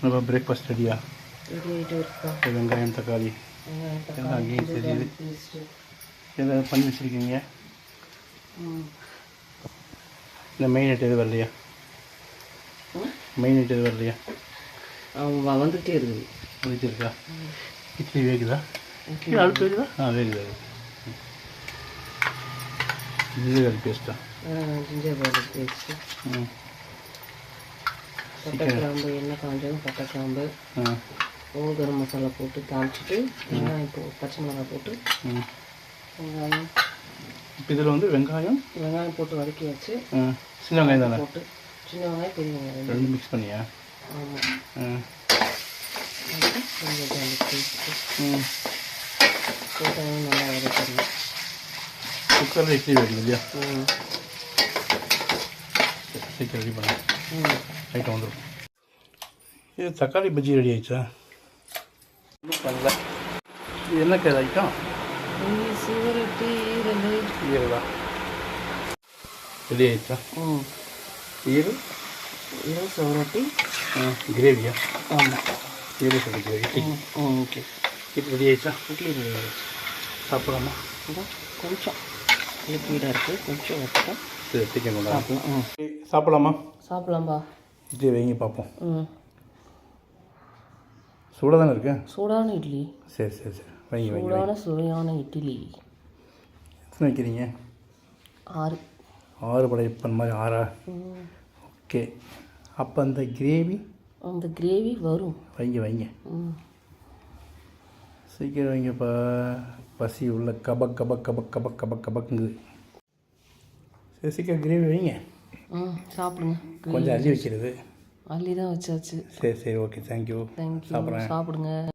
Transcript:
நம்ம பிரேக்ஃபாஸ்ட் ரெடியா ரெடி ஆகிட்டு இருக்கா வெங்காயம் தக்காளி எல்லாம் அங்கேயும் தெரியுது எதை பண்ணி வச்சுருக்கீங்க இந்த மெயின் ஐட்டம் எது வரலையா மெயின் ஐட்டம் எது வரலையா அவன் வந்துகிட்டே இருக்குது வச்சுருக்கா இட்லி வேகுதா இட்லி அடுப்பு வேகுதா ஆ வேகுது வேகுது ம். இது வேறு பேஸ்ட்டா ஜிஞ்சர் பவுடர் பேஸ்ட்டு ம் பட்டை கிராம்பு எண்ணெய் காஞ்சதும் பட்டை கிராம்பு ஆ ஓ கரம் மசாலா போட்டு தாளிச்சிட்டு வெங்காயம் போ பச்சை மிளகாய் போட்டு ம் வெங்காயம் இப்போ இதில் வந்து வெங்காயம் வெங்காயம் போட்டு வதக்கி வச்சு ஆ சின்ன வெங்காயம் தானே போட்டு சின்ன வெங்காயம் பெரிய வெங்காயம் ரெண்டு. ரெண்டு மிக்ஸ் பண்ணியா ஆமாம் ஆ கொஞ்சம் garlic paste ம் போட்டு நல்லா வதக்கணும் குக்கரில் இட்லி வேகுது இல்லையா ம் சரி, சீக்கிரம் ரெடி பண்ணு. ம். ஐட்டம் வந்துடும் இது தக்காளி பஜ்ஜி ரெடி ஆயிடுச்சா? இன்னும் பண்ணல இது என்ன கேது? ஐட்டம் சிவரொட்டி ஈரல் ஈரலா ரெடி ஆயிடுச்சா? ம். ஈரல்? இது சிவரொட்டி கிரேவியா ஆமாம் ஈரல் சொல்லி கிரேவி ம் ஓகே இது ரெடி ஆயிடுச்சா? இட்லி ரெடி ஆயிடுச்சு. சாப்பிடலாமா? கொஞ்சம். லிக்விடாக இருக்குது கொஞ்சம் வச்சுட்டா சரி சாப்பிடலாம். ம் சாப்பிடலாமா? சாப்பிடலாம்பா. இட்லி வைங்க பார்ப்போம். ம். சூடாக தானே இருக்கு? சூடான இட்லி. சரி சரி சரி. வைங்க வைங்க சூடான சுவையான இட்லி. எத்தனை வைக்கிறீங்க? ஆறு. ஆறு படை இப்போ மாதிரி ஆறா. ஓகே. அப்போ அந்த கிரேவி? அந்த கிரேவி வரும். வைங்க வைங்க. ம். சீக்கிரம் வைங்கப்பா பசி உள்ள கபக் கபக் கபக் கபக் கபக் கபக்குங்குது சரி சீக்கிரம் கிரேவி வைங்க. ம் சாப்பிடுங்க. கொஞ்சம் அள்ளி வைக்கிறது. அள்ளி தான் வச்சாச்சு. சரி சரி ஓகே தேங்க்யூ தேங்க்யூ சாப்பிட்றேன். சாப்பிடுங்க.